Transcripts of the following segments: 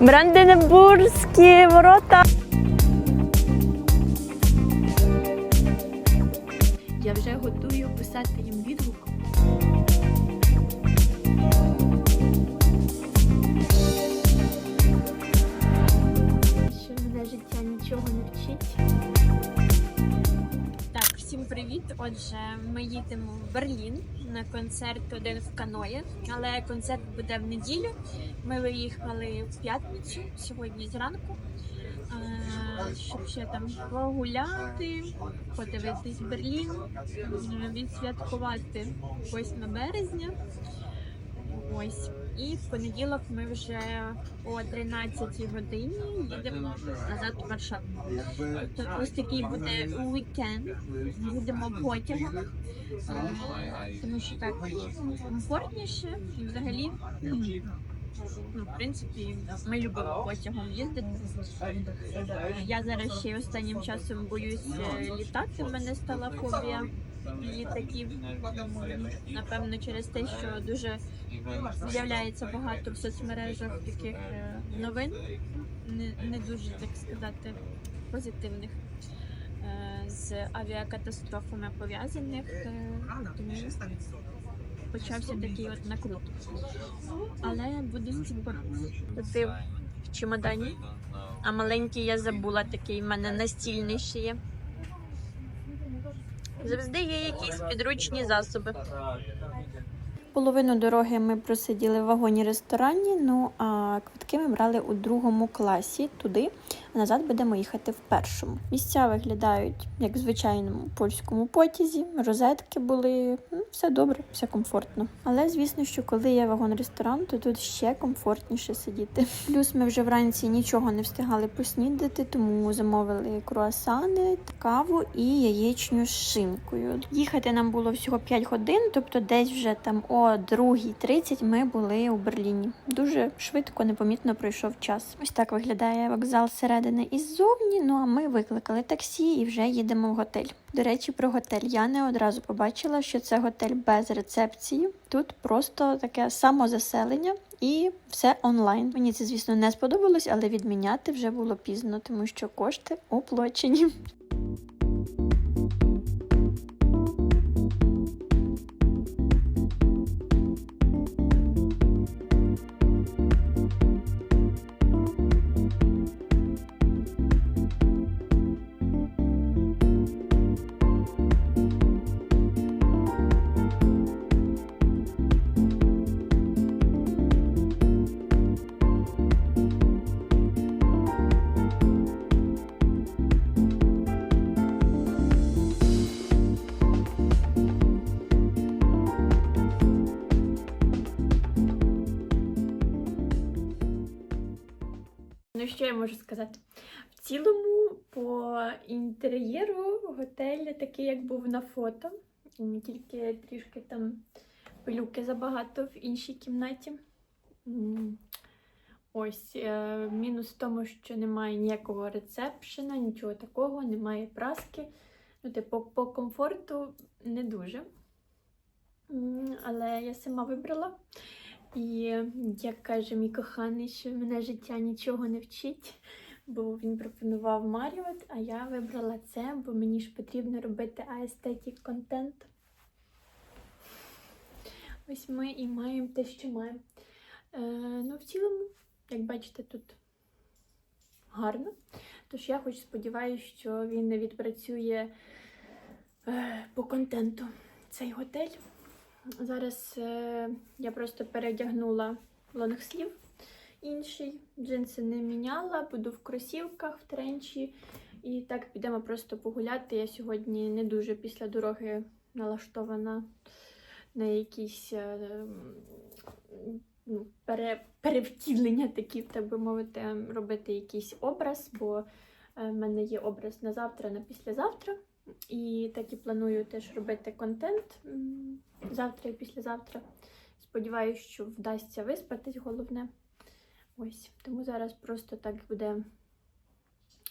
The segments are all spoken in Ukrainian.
Бранденбурзькі ворота. Я вже готую писати їм відгук. Що мене життя нічого не вчить. Всім привіт. Отже, ми їдемо в Берлін на концерт один в каное, але концерт буде в неділю. Ми виїхали в п'ятницю сьогодні зранку, е, щоб ще там погуляти, подивитись Берлін, е, відсвяткувати 8 березня. Ось. І в понеділок ми вже о 13 годині їдемо назад в Варшаву. Тобто ось такий буде вікенд. Їдемо потягом, е, тому що так комфортніше і взагалі. Ну, в принципі, ми любимо потягом їздити. Я зараз ще останнім часом боюсь е, літати. В мене стала фобія літаків. Напевно, через те, що дуже з'являється багато в соцмережах таких е, новин, не, не дуже так сказати позитивних е, з авіакатастрофами пов'язаних. е, Тому почався такий от накрут. Але буду з цим. В чемодані, а маленький я забула такий в мене настільний ще є. Завжди є якісь підручні засоби. Половину дороги ми просиділи в вагоні ресторані. Ну а квитки ми брали у другому класі туди, а назад будемо їхати в першому. Місця виглядають як в звичайному польському потязі. Розетки були ну, все добре, все комфортно. Але звісно, що коли є вагон-ресторан, то тут ще комфортніше сидіти. Плюс ми вже вранці нічого не встигали поснідати, тому замовили круасани, каву і яєчню з шинкою. Їхати нам було всього 5 годин, тобто десь вже там о 2.30 ми були у Берліні. Дуже швидко, непомітно пройшов час. Ось так виглядає вокзал зсередини і ззовні. Ну а ми викликали таксі і вже їдемо в готель. До речі, про готель я не одразу побачила, що це готель без рецепції. Тут просто таке самозаселення і все онлайн. Мені це, звісно, не сподобалось, але відміняти вже було пізно, тому що кошти оплачені. Що я можу сказати? В цілому, по інтер'єру готель такий, як був на фото. Тільки трішки там пилюки забагато в іншій кімнаті. Ось е, мінус в тому, що немає ніякого рецепшена, нічого такого, немає праски. Ну, типу, по комфорту не дуже. Але я сама вибрала. І як каже мій коханий, що мене життя нічого не вчить, бо він пропонував Маріот, а я вибрала це, бо мені ж потрібно робити аестетік контент. Ось ми і маємо те, що маємо. Е, ну, в цілому, як бачите, тут гарно. Тож я хоч сподіваюся, що він не відпрацює е, по контенту цей готель. Зараз е, я просто передягнула лонгслів інший. Джинси не міняла, буду в кросівках, в тренчі. І так підемо просто погуляти. Я сьогодні не дуже після дороги налаштована на якісь е, ну, пере, перевтілення такі, так би мовити, робити якийсь образ, бо е, в мене є образ на завтра, на післязавтра. І так і планую теж робити контент завтра і післязавтра. Сподіваюсь, що вдасться виспатись, головне. Ось, тому зараз просто так буде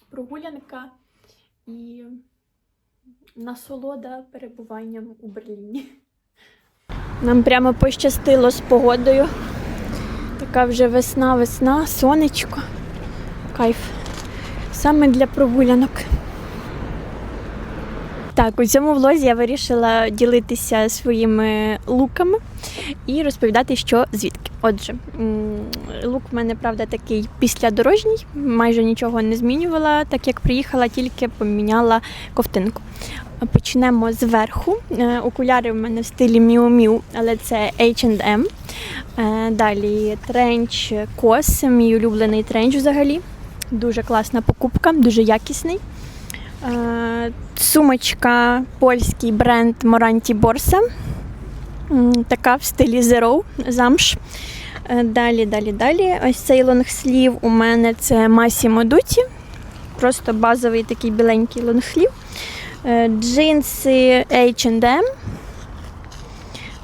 прогулянка і насолода перебуванням у Берліні. Нам прямо пощастило з погодою. Така вже весна, весна, сонечко. Кайф. Саме для прогулянок. Так, у цьому влозі я вирішила ділитися своїми луками і розповідати, що звідки. Отже, лук в мене, правда, такий післядорожній, майже нічого не змінювала, так як приїхала, тільки поміняла ковтинку. Почнемо зверху. Е, Окуляри в мене в стилі Miu Miu, але це H&M. Далі тренч Кос, мій улюблений тренч взагалі. Дуже класна покупка, дуже якісний. Е, Сумочка, польський бренд Borsa. Така в стилі Zero, замш. Е, Далі, далі, далі. Ось цей лонгслів у мене це Massimo Dutti. Просто базовий такий біленький лонгслів. Е, Джинси H&M.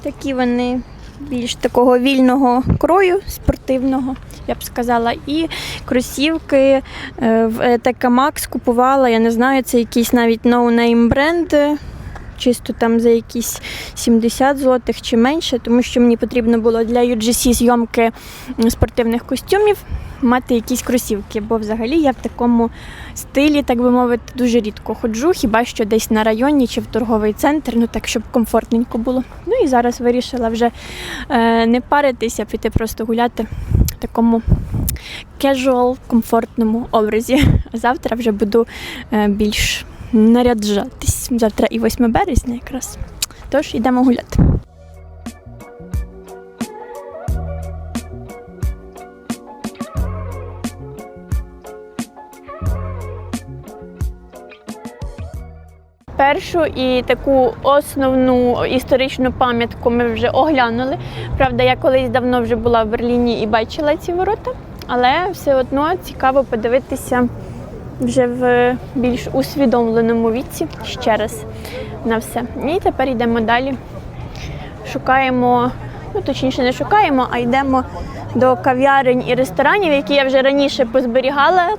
Такі вони більш такого вільного крою, спортивного, я б сказала. І кросівки е, в TK Maxx купувала, я не знаю, це якийсь навіть ноунейм бренд. е, Чисто там за якісь 70 злотих чи менше, тому що мені потрібно було для UGC зйомки спортивних костюмів мати якісь кросівки, бо взагалі я в такому стилі, так би мовити, дуже рідко ходжу, хіба що десь на районі чи в торговий центр, ну так, щоб комфортненько було. Ну і зараз вирішила вже е, не паритися, піти просто гуляти такому casual, комфортному образі. Завтра вже буду е, більш наряджатись. Завтра і 8 березня якраз. Тож йдемо гуляти. Першу і таку основну історичну пам'ятку ми вже оглянули. Правда, я колись давно вже була в Берліні і бачила ці ворота, але все одно цікаво подивитися вже в більш усвідомленому віці ще раз на все. І тепер йдемо далі. Шукаємо, ну точніше, не шукаємо, а йдемо до кав'ярень і ресторанів, які я вже раніше позберігала.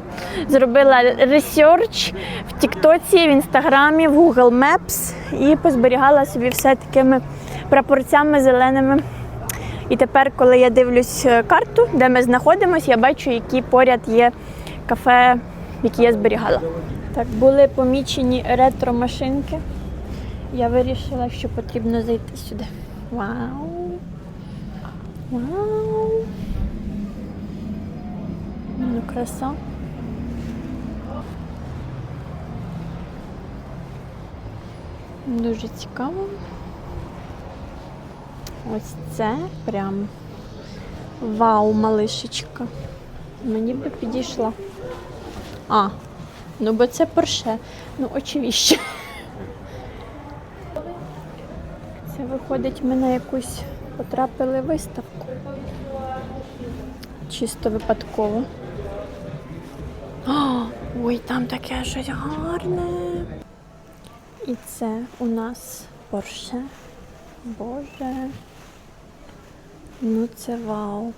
Зробила ресерч в Тіктоці, в Інстаграмі, в Google Maps і позберігала собі все такими прапорцями зеленими. І тепер, коли я дивлюсь е, карту, де ми знаходимося, я бачу, які поряд є кафе, які я зберігала. Так, були помічені ретро-машинки. Я вирішила, що потрібно зайти сюди. Вау! Вау! Ну, краса. Дуже цікаво. Ось це прям вау, малишечка. Мені би підійшла. А, ну бо це порше. Ну, очевидно. Це виходить, ми на якусь потрапили виставку. Чисто випадково. Ой, там таке щось гарне. І це у нас Порше. Боже. Ну це вау.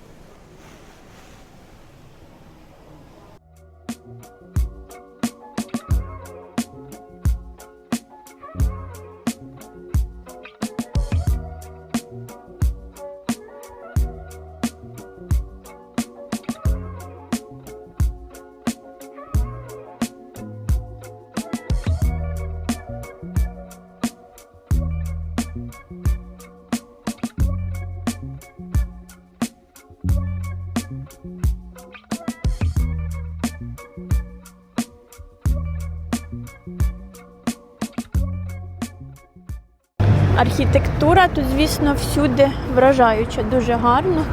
Архітектура тут, звісно, всюди вражаюча, дуже гарно.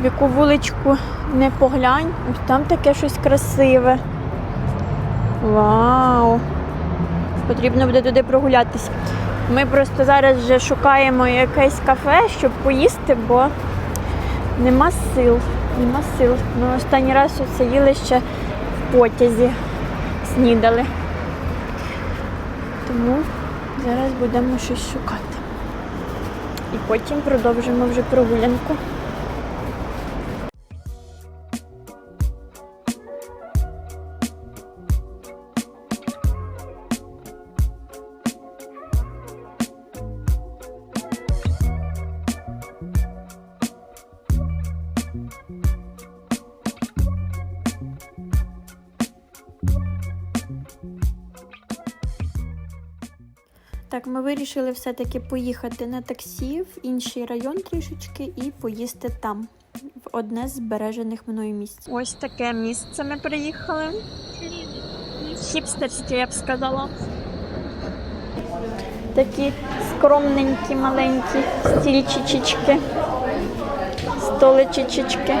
В яку вуличку не поглянь, там таке щось красиве. Вау! Потрібно буде туди прогулятися. Ми просто зараз вже шукаємо якесь кафе, щоб поїсти, бо нема сил. Нема сил. Ми останній раз це їли ще в потязі, снідали. Тому зараз будемо щось шукати. І потім продовжимо вже прогулянку. Ми вирішили все-таки поїхати на таксі в інший район трішечки і поїсти там, в одне з збережених мною місць. Ось таке місце ми приїхали. Хіпстерське, я б сказала. Такі скромненькі, маленькі стільчички, столичички.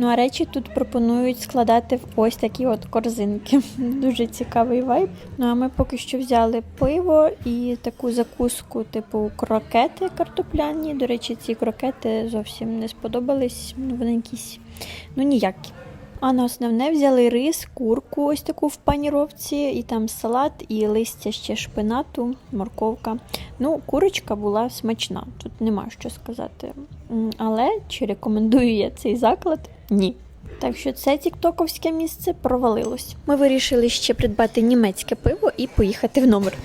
Ну а речі тут пропонують складати в ось такі от корзинки. Дуже цікавий вайб. Ну а ми поки що взяли пиво і таку закуску, типу крокети картопляні. До речі, ці крокети зовсім не сподобались. Ну, Вони якісь ну ніякі. А на основне взяли рис, курку, ось таку в паніровці, і там салат, і листя ще шпинату, морковка. Ну, курочка була смачна, тут нема що сказати. Але чи рекомендую я цей заклад? Ні. Так що це тіктоковське місце провалилось. Ми вирішили ще придбати німецьке пиво і поїхати в номер.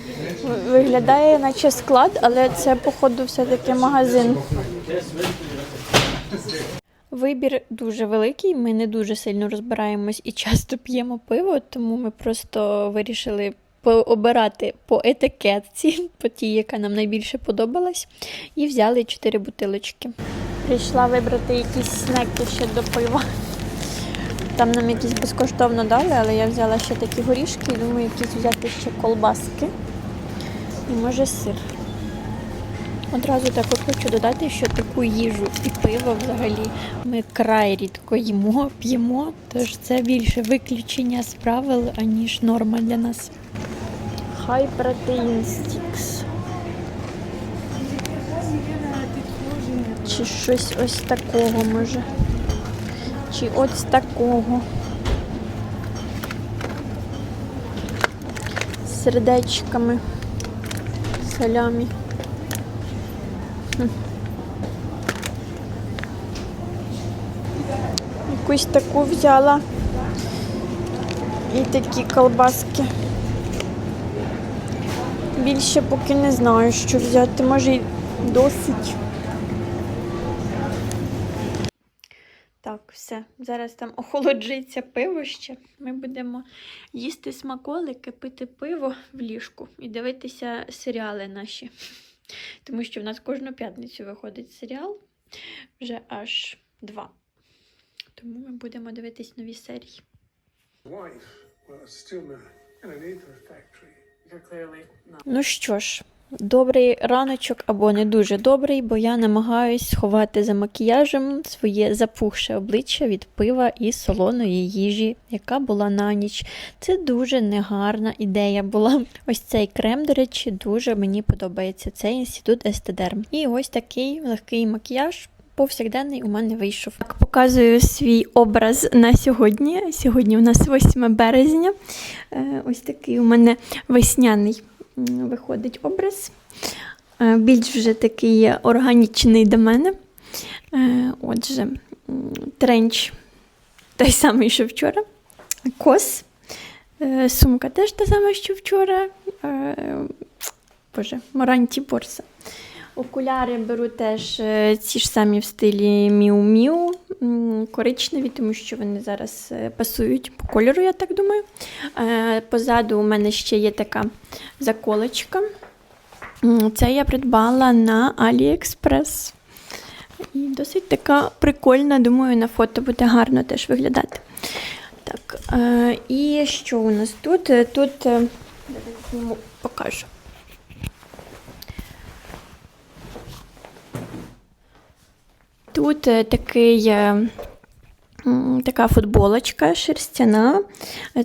Виглядає, наче склад, але це, походу, все-таки магазин. Вибір дуже великий. Ми не дуже сильно розбираємось і часто п'ємо пиво, тому ми просто вирішили пообирати по етикетці, по тій, яка нам найбільше подобалась, і взяли чотири бутилочки. Прийшла вибрати якісь снеки ще до пива. Там нам якісь безкоштовно дали, але я взяла ще такі горішки і думаю, якісь взяти ще колбаски. І може сир. Одразу також хочу додати, що таку їжу і пиво взагалі ми край рідко їмо, п'ємо, тож це більше виключення з правил, аніж норма для нас. Хай протеїн стікс. Чи щось ось такого може. Чи ось такого. З сердечками, салямі. Якусь таку взяла. І такі колбаски. Більше поки не знаю, що взяти. Може й досить. Все. Зараз там охолоджується пиво ще. Ми будемо їсти смаколики, пити пиво в ліжку і дивитися серіали наші. Тому що в нас кожну п'ятницю виходить серіал, вже аж два. Тому ми будемо дивитись нові серії. Ну що ж, добрий раночок або не дуже добрий, бо я намагаюсь сховати за макіяжем своє запухше обличчя від пива і солоної їжі, яка була на ніч. Це дуже негарна ідея була. Ось цей крем, до речі, дуже мені подобається. Це інститут Естедерм. І ось такий легкий макіяж. Повсякденний у мене вийшов. Так, показую свій образ на сьогодні. Сьогодні у нас 8 березня. Е, Ось такий у мене весняний виходить образ. Е, Більш вже такий органічний до мене. Е, Отже, тренч той самий, що вчора. Кос. Е, Сумка теж та сама, що вчора. Боже, Моранті Борса. Окуляри беру теж е, ці ж самі в стилі Міу-Міу, коричневі, тому що вони зараз е, пасують по кольору, я так думаю. Е, Позаду у мене ще є така заколочка. Це я придбала на AliExpress. І досить така прикольна, думаю, на фото буде гарно теж виглядати. Так, і що у нас тут? Тут покажу. Тут е, такий, е, така футболочка шерстяна.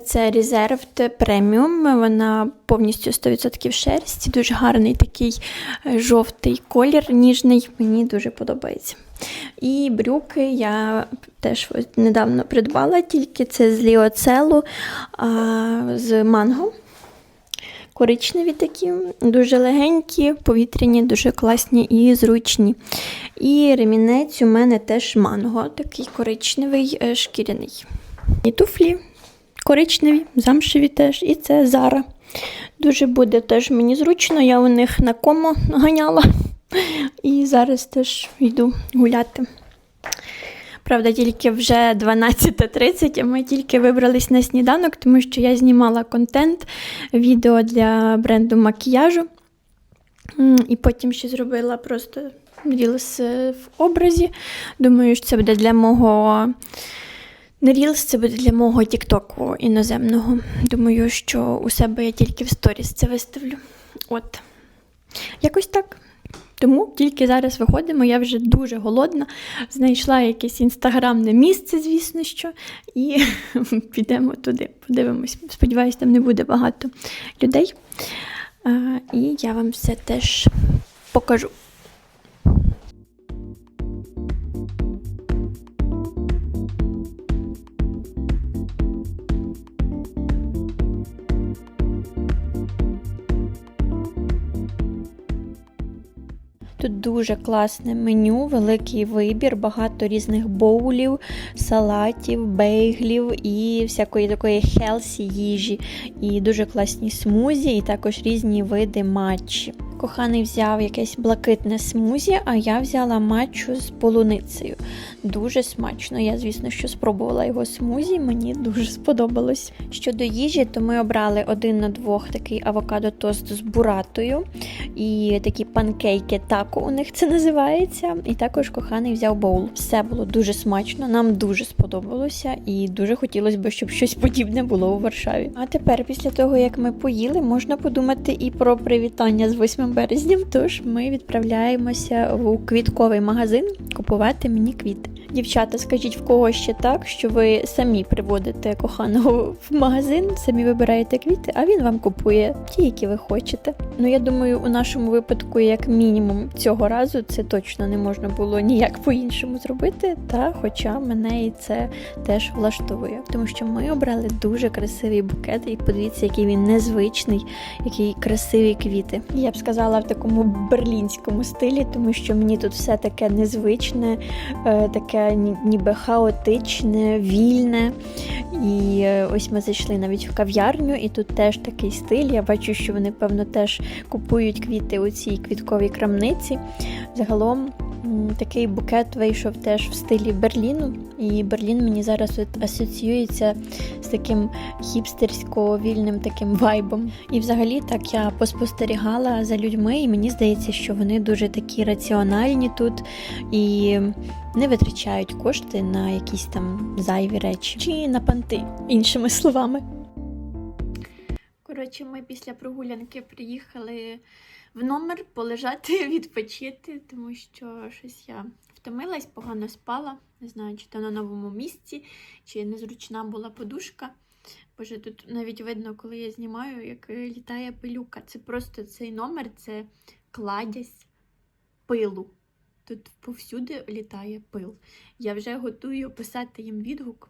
Це Reserved Premium. Вона повністю 100% шерсті. Дуже гарний такий е, жовтий колір, ніжний. Мені дуже подобається. І брюки я теж недавно придбала, тільки це з ліоцелу з манго. Коричневі такі, дуже легенькі, повітряні, дуже класні і зручні. І ремінець у мене теж манго, такий коричневий, е, шкіряний. І туфлі коричневі, замшеві теж, і це Зара. Дуже буде теж мені зручно, я у них на комо ганяла. І зараз теж йду гуляти. Правда, тільки вже 12.30, а ми тільки вибрались на сніданок, тому що я знімала контент, відео для бренду макіяжу. І потім ще зробила просто рілс е, в образі. Думаю, що це буде для мого. Не рілс, це буде для мого тіктоку іноземного. Думаю, що у себе я тільки в сторіс це виставлю. От. Якось так. Тому тільки зараз виходимо, я вже дуже голодна, знайшла якесь інстаграмне місце, звісно що, і підемо туди, подивимось. Сподіваюсь, там не буде багато людей. І я вам все теж покажу. Тут дуже класне меню, великий вибір, багато різних боулів, салатів, бейглів і всякої такої хелсі їжі, і дуже класні смузі, і також різні види матчі. Коханий взяв якесь блакитне смузі, а я взяла матчу з полуницею. Дуже смачно. Я, звісно, що спробувала його смузі, мені дуже сподобалось. Щодо їжі, то ми обрали один на двох такий авокадо тост з буратою і такі панкейки тако у них це називається. І також коханий взяв боул. Все було дуже смачно, нам дуже сподобалося і дуже хотілося б, щоб щось подібне було у Варшаві. А тепер, після того як ми поїли, можна подумати і про привітання з 8 березням. Тож ми відправляємося у квітковий магазин купувати мені квіти. Дівчата, скажіть в кого ще так, що ви самі приводите коханого в магазин, самі вибираєте квіти, а він вам купує ті, які ви хочете. Ну я думаю, у нашому випадку, як мінімум, цього разу це точно не можна було ніяк по-іншому зробити. Та хоча мене і це теж влаштовує, тому що ми обрали дуже красивий букет, і подивіться, який він незвичний, які красиві квіти. Я б сказала в такому берлінському стилі, тому що мені тут все таке незвичне, е, таке ніби хаотичне, вільне. І е, ось ми зайшли навіть в кав'ярню, і тут теж такий стиль. Я бачу, що вони, певно, теж купують квіти у цій квітковій крамниці. Загалом такий букет вийшов теж в стилі Берліну. І Берлін мені зараз асоціюється з таким хіпстерсько-вільним таким вайбом. І взагалі так я поспостерігала за людьми, і мені здається, що вони дуже такі раціональні тут і не витрачають кошти на якісь там зайві речі чи на панти, іншими словами. Коротше, ми після прогулянки приїхали в номер полежати, відпочити, тому що щось я втомилась, погано спала. Не знаю, чи то на новому місці, чи незручна була подушка. Боже, тут навіть видно, коли я знімаю, як літає пилюка. Це просто цей номер це кладязь пилу. Тут повсюди літає пил. Я вже готую писати їм відгук,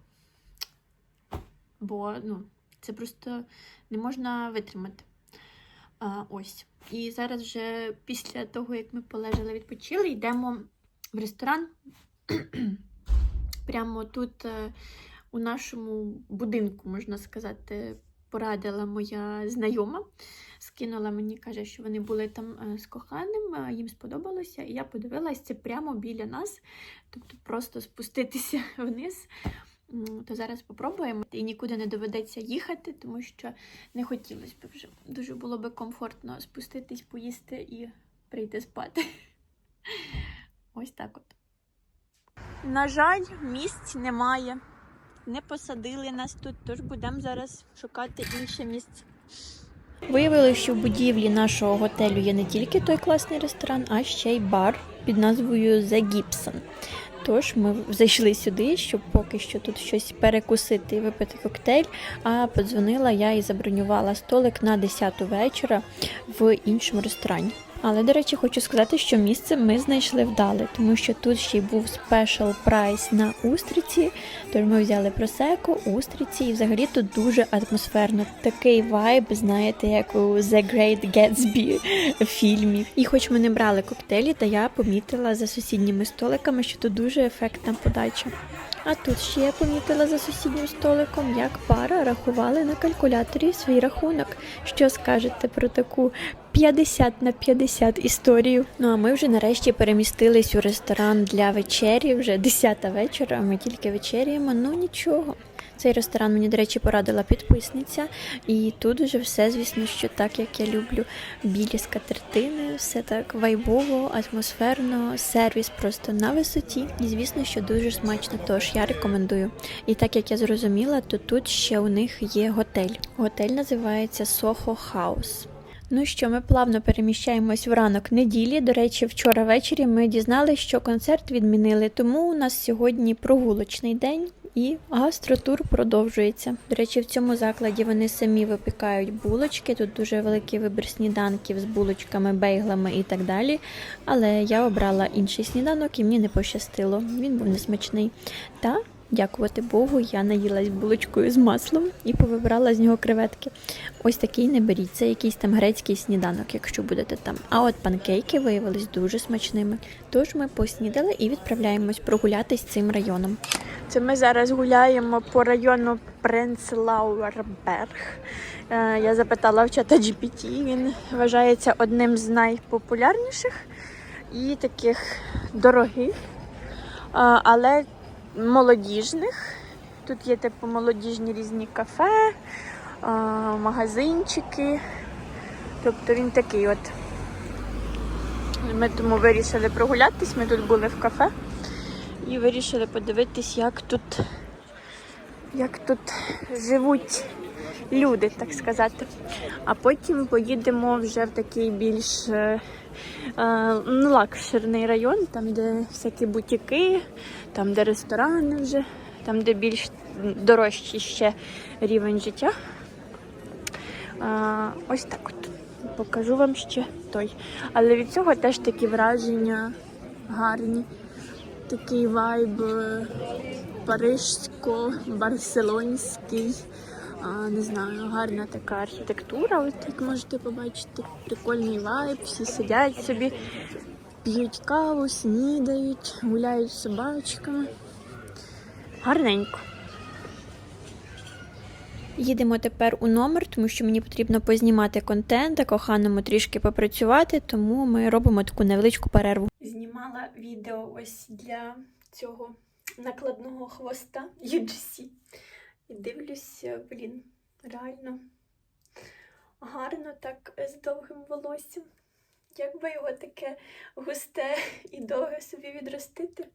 бо ну, це просто не можна витримати. А, ось. І зараз вже після того, як ми полежали, відпочили, йдемо в ресторан. Прямо тут е, у нашому будинку, можна сказати, порадила моя знайома. Скинула мені, каже, що вони були там е, з коханим, е, їм сподобалося. І я подивилась, це прямо біля нас. Тобто просто спуститися вниз. То зараз попробуємо. І нікуди не доведеться їхати, тому що не хотілося б вже. Дуже було би комфортно спуститись, поїсти і прийти спати. Ось так от. На жаль, місць немає. Не посадили нас тут, тож будемо зараз шукати інше місце. Виявилося, що в будівлі нашого готелю є не тільки той класний ресторан, а ще й бар під назвою The Gibson. Тож ми зайшли сюди, щоб поки що тут щось перекусити і випити коктейль. А подзвонила я і забронювала столик на 10 вечора в іншому ресторані. Але, до речі, хочу сказати, що місце ми знайшли вдале, тому що тут ще й був спешл прайс на устриці. Тож ми взяли просеку, устриці, і взагалі тут дуже атмосферно. Такий вайб, знаєте, як у The Great Gatsby фільмі. І хоч ми не брали коктейлі, та я помітила за сусідніми столиками, що тут дуже ефектна подача. А тут ще я помітила за сусіднім столиком, як пара рахували на калькуляторі свій рахунок. Що скажете про таку 50 на 50 історію. Ну а ми вже нарешті перемістились у ресторан для вечері. Вже 10 вечора. Ми тільки вечеряємо. Ну нічого. Цей ресторан мені, до речі, порадила підписниця, і тут вже все, звісно, що так, як я люблю. Білі скатертини, все так вайбово, атмосферно, сервіс просто на висоті. І звісно, що дуже смачно. Тож я рекомендую. І так як я зрозуміла, то тут ще у них є готель. Готель називається Soho House. Ну що, ми плавно переміщаємось в ранок неділі. До речі, вчора ввечері ми дізналися, що концерт відмінили, тому у нас сьогодні прогулочний день. І гастротур продовжується. До речі, в цьому закладі вони самі випікають булочки. Тут дуже великий вибір сніданків з булочками, бейглами і так далі. Але я обрала інший сніданок і мені не пощастило. Він був несмачний. Та Дякувати Богу, я наїлась булочкою з маслом і повибрала з нього креветки. Ось такий не беріть, це якийсь там грецький сніданок, якщо будете там. А от панкейки виявились дуже смачними. Тож ми поснідали і відправляємось прогулятись цим районом. Це ми зараз гуляємо по району Пренцлауерберг. Е, Я запитала в чата GPT, він вважається одним з найпопулярніших і таких дорогих, але молодіжних. Тут є типу молодіжні різні кафе, магазинчики. Тобто він такий от. Ми тому вирішили прогулятись, ми тут були в кафе і вирішили подивитись, як тут, як тут живуть люди, так сказати. А потім поїдемо вже в такий більш е, е, ну, лакшерний район, там, де всякі бутіки, там, де ресторани вже, там, де більш дорожчий ще рівень життя. А, ось так от. Покажу вам ще той. Але від цього теж такі враження гарні. Такий вайб е, парижсько-барселонський. А, не знаю, гарна така архітектура, от як можете побачити, прикольний вайб, всі сидять собі, п'ють каву, снідають, гуляють з собачками. Гарненько. Їдемо тепер у номер, тому що мені потрібно познімати контент, а коханому трішки попрацювати, тому ми робимо таку невеличку перерву. Знімала відео ось для цього накладного хвоста UGC. І дивлюся, блін, реально гарно так з довгим волоссям. Як би його таке густе і довге собі відростити?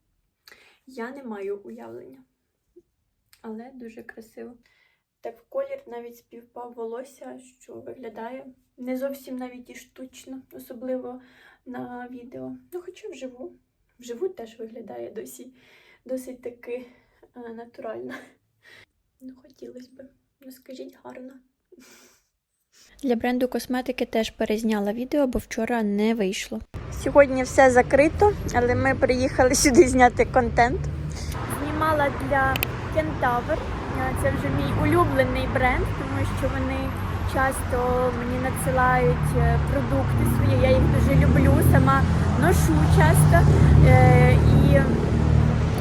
Я не маю уявлення. Але дуже красиво. Так в колір навіть співпав волосся, що виглядає не зовсім навіть і штучно, особливо на відео. Ну, хоча вживу. Вживу теж виглядає досі досить таки е, натурально. Ну, хотілося б. Ну, скажіть гарно. Для бренду косметики теж перезняла відео, бо вчора не вийшло. Сьогодні все закрито, але ми приїхали сюди зняти контент. Знімала для Кентавр. Це вже мій улюблений бренд, тому що вони часто мені надсилають е, продукти свої. Я їх дуже люблю, сама ношу часто. Е, І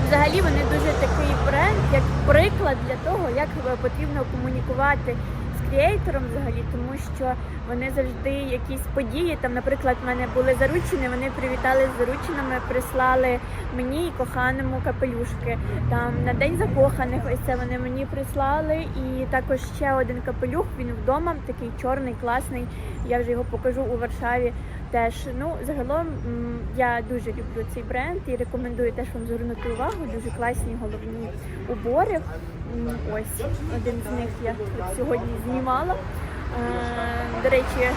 взагалі вони дуже такий бренд, як приклад для того, як потрібно комунікувати з креатором взагалі, тому що вони завжди якісь події. Там, наприклад, в мене були заручені, вони привітали з зарученими, прислали мені і коханому капелюшки. Там на день закоханих, ось це вони мені прислали. І також ще один капелюх. Він вдома, такий чорний, класний. Я вже його покажу у Варшаві. Теж ну загалом я дуже люблю цей бренд і рекомендую теж вам звернути увагу. Дуже класні головні убори. Ось один з них я сьогодні знімала. Е, До речі,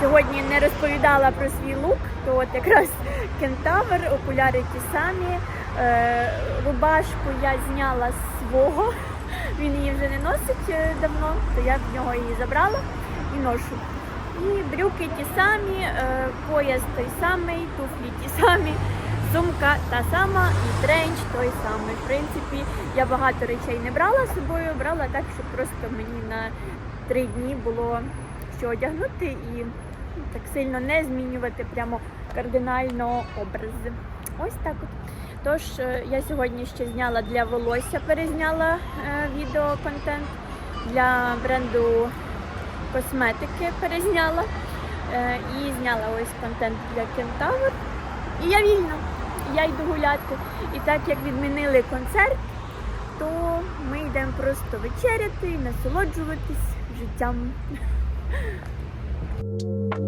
сьогодні не розповідала про свій лук, то от якраз кентавр, окуляри ті самі. Е, Рубашку я зняла з свого. Він її вже не носить е, давно, то я в нього її забрала і ношу. І брюки ті самі, е, пояс той самий, туфлі ті самі, сумка та сама і тренч той самий. В принципі, я багато речей не брала з собою, брала так, щоб просто мені на три дні було що одягнути і так сильно не змінювати прямо кардинально образ. Ось так от. Тож е, я сьогодні ще зняла для волосся, перезняла е, відео контент для бренду косметики перезняла. Е, і зняла ось контент для Кентавр. І я вільна. Я йду гуляти. І так як відмінили концерт, то ми йдемо просто вечеряти насолоджуватись життям.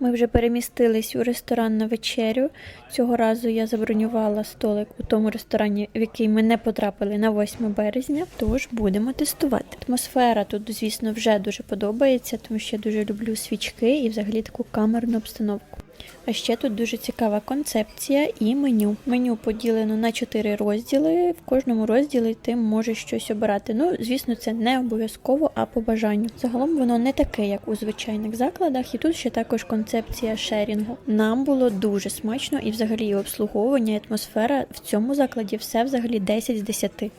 Ми вже перемістились у ресторан на вечерю. Цього разу я забронювала столик у тому ресторані, в який ми не потрапили на 8 березня. Тож будемо тестувати. Атмосфера тут, звісно, вже дуже подобається, тому що я дуже люблю свічки і взагалі таку камерну обстановку. А ще тут дуже цікава концепція і меню. Меню поділено на чотири розділи. В кожному розділі ти можеш щось обирати. Ну, звісно, це не обов'язково, а по бажанню. Загалом воно не таке, як у звичайних закладах, і тут ще також концепція шерінгу. Нам було дуже смачно і взагалі обслуговування, і атмосфера в цьому закладі все взагалі 10 з 10.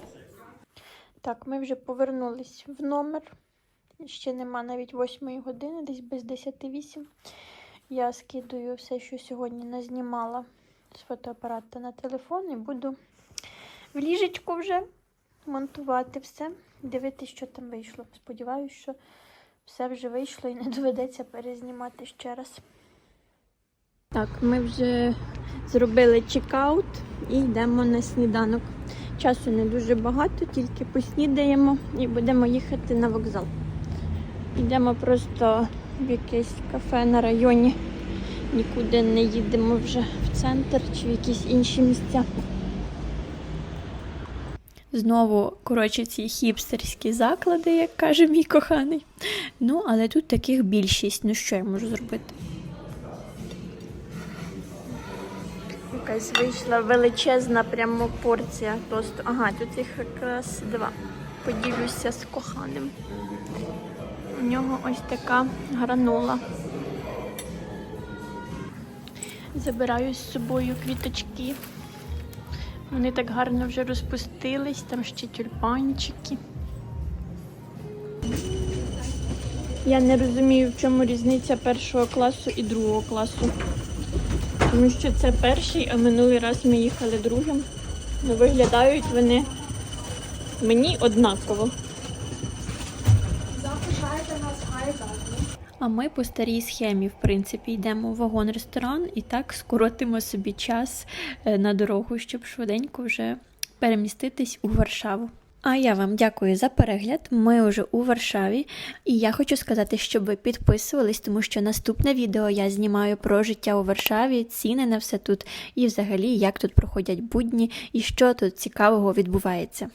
Так, ми вже повернулись в номер. Ще нема навіть 8 години, десь без 10-8. Я скидую все, що сьогодні назнімала з фотоапарата на телефон і буду в ліжечку вже монтувати все, дивитися, що там вийшло. Сподіваюсь, що все вже вийшло і не доведеться перезнімати ще раз. Так, ми вже зробили чекаут і йдемо на сніданок. Часу не дуже багато, тільки поснідаємо і будемо їхати на вокзал. Йдемо просто в якесь кафе на районі. Нікуди не їдемо вже в центр чи в якісь інші місця. Знову, коротше, ці хіпстерські заклади, як каже мій коханий. Ну, але тут таких більшість. Ну що я можу зробити? Якась вийшла величезна прямо порція тосту. Ага, тут їх якраз два. Поділюся з коханим. У нього ось така гранула. Забираю з собою квіточки. Вони так гарно вже розпустились, там ще тюльпанчики. Я не розумію, в чому різниця першого класу і другого класу. Тому що це перший, а минулий раз ми їхали другим. Ну, виглядають вони мені однаково. А ми по старій схемі, в принципі, йдемо в вагон-ресторан і так скоротимо собі час е, на дорогу, щоб швиденько вже переміститись у Варшаву. А я вам дякую за перегляд. Ми вже у Варшаві, і я хочу сказати, щоб ви підписувались, тому що наступне відео я знімаю про життя у Варшаві, ціни на все тут і взагалі як тут проходять будні і що тут цікавого відбувається.